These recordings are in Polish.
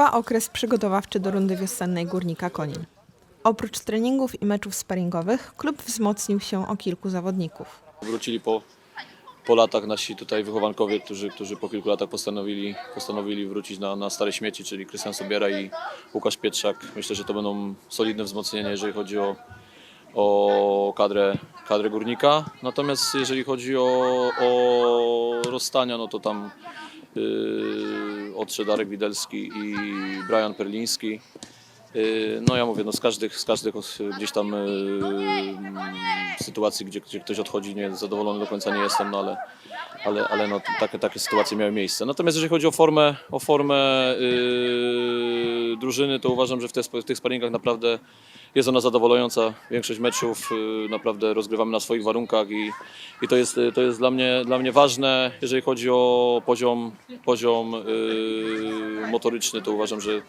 Trwa okres przygotowawczy do rundy wiosennej Górnika Konin. Oprócz treningów i meczów sparingowych, klub wzmocnił się o kilku zawodników. Wrócili po, po latach nasi tutaj wychowankowie, którzy, którzy po kilku latach postanowili, postanowili wrócić na, na stare śmieci, czyli Krystian Sobiera i Łukasz Pietrzak. Myślę, że to będą solidne wzmocnienia, jeżeli chodzi o, o kadrę, kadrę górnika. Natomiast jeżeli chodzi o, o rozstania, no to tam odszedł Darek Widelski i Brian Perliński. Yy, No ja mówię, no z każdych, z każdych gdzieś tam yy, sytuacji, gdzie, gdzie ktoś odchodzi, nie zadowolony do końca nie jestem, no ale, ale, ale no, takie, takie sytuacje miały miejsce. Natomiast jeżeli chodzi o formę, o formę yy, drużyny, to uważam, że w tych sparingach naprawdę jest ona zadowalająca. Większość meczów yy, naprawdę rozgrywamy na swoich warunkach i, i to, jest, to jest dla mnie, dla mnie ważne. Jeżeli chodzi o poziom, poziom yy, motoryczny, to uważam, że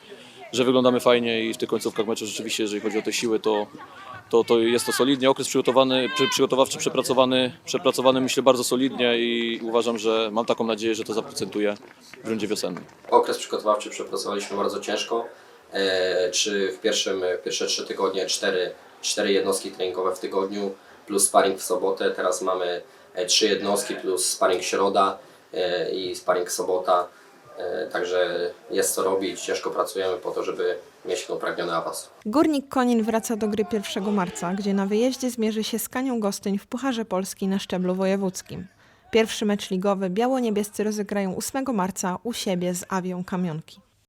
że wyglądamy fajnie i w tych końcówkach meczu rzeczywiście, jeżeli chodzi o te siły, to, to, to jest to solidnie. Okres przygotowany, przy, przygotowawczy przepracowany, przepracowany myślę bardzo solidnie i uważam, że mam taką nadzieję, że to zaprocentuje w rundzie wiosennej. Okres przygotowawczy przepracowaliśmy bardzo ciężko. E, czy w pierwszym, pierwsze trzy tygodnie cztery, cztery jednostki treningowe w tygodniu plus sparring w sobotę. Teraz mamy e, trzy jednostki plus sparring środa e, i sparring sobota. Także jest co robić, ciężko pracujemy po to, żeby mieć ten upragniony awans. Górnik Konin wraca do gry 1 marca, gdzie na wyjeździe zmierzy się z Kanią Gostyń w Pucharze Polski na szczeblu wojewódzkim. Pierwszy mecz ligowy biało-niebiescy rozegrają 8 marca u siebie z Awią Kamionki.